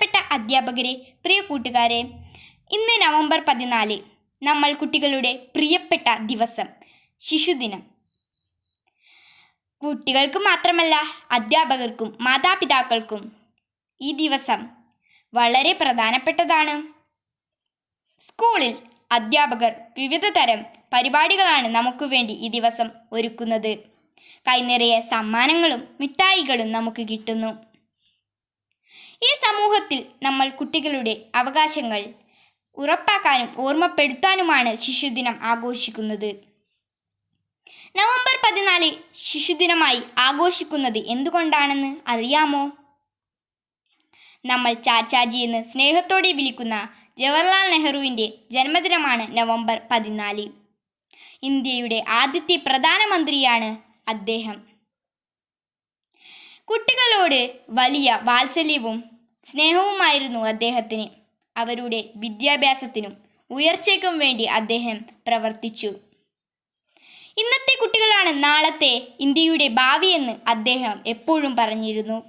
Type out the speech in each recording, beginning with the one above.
ബഹുമാനപ്പെട്ട അധ്യാപകരെ പ്രിയ കൂട്ടുകാരെ ഇന്ന് നവംബർ പതിനാല് നമ്മൾ കുട്ടികളുടെ പ്രിയപ്പെട്ട ദിവസം ശിശുദിനം. കുട്ടികൾക്ക് മാത്രമല്ല അധ്യാപകർക്കും മാതാപിതാക്കൾക്കും ഈ ദിവസം വളരെ പ്രധാനപ്പെട്ടതാണ്. സ്കൂളിൽ അധ്യാപകർ വിവിധ തരം പരിപാടികളാണ് നമുക്ക് വേണ്ടി ഈ ദിവസം ഒരുക്കുന്നത്. കൈനിറയെ സമ്മാനങ്ങളും മിഠായികളും നമുക്ക് കിട്ടുന്നു. സമൂഹത്തിൽ നമ്മൾ കുട്ടികളുടെ അവകാശങ്ങൾ ഉറപ്പാക്കാനും ഓർമ്മപ്പെടുത്താനുമാണ് ശിശുദിനം ആഘോഷിക്കുന്നത്. നവംബർ പതിനാല് ശിശുദിനമായി ആഘോഷിക്കുന്നത് എന്തുകൊണ്ടാണെന്ന് അറിയാമോ? നമ്മൾ ചാച്ചാജി എന്ന് സ്നേഹത്തോടെ വിളിക്കുന്ന ജവഹർലാൽ നെഹ്റുവിന്റെ ജന്മദിനമാണ് നവംബർ പതിനാല്. ഇന്ത്യയുടെ ആദ്യത്തെ പ്രധാനമന്ത്രിയാണ് അദ്ദേഹം. കുട്ടികളോട് വലിയ വാത്സല്യവും സ്നേഹവുമായിരുന്നു അദ്ദേഹത്തിന്. അവരുടെ വിദ്യാഭ്യാസത്തിനും ഉയർച്ചയ്ക്കും വേണ്ടി അദ്ദേഹം പ്രവർത്തിച്ചു. ഇന്നത്തെ കുട്ടികളാണ് നാളത്തെ ഇന്ത്യയുടെ ഭാവിയെന്ന് അദ്ദേഹം എപ്പോഴും പറഞ്ഞിരുന്നു.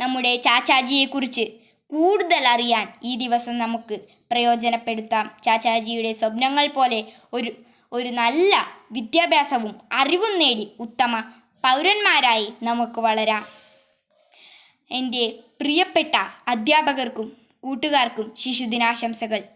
നമ്മുടെ ചാച്ചാജിയെക്കുറിച്ച് കൂടുതൽ അറിയാൻ ഈ ദിവസം നമുക്ക് പ്രയോജനപ്പെടുത്താം. ചാച്ചാജിയുടെ സ്വപ്നങ്ങൾ പോലെ ഒരു ഒരു നല്ല വിദ്യാഭ്യാസവും അറിവും നേടി ഉത്തമ പൗരന്മാരായി നമുക്ക് വളരാം. എന്റെ പ്രിയപ്പെട്ട അധ്യാപകർക്കും കൂട്ടുകാർക്കും ശിശുദിനാശംസകൾ.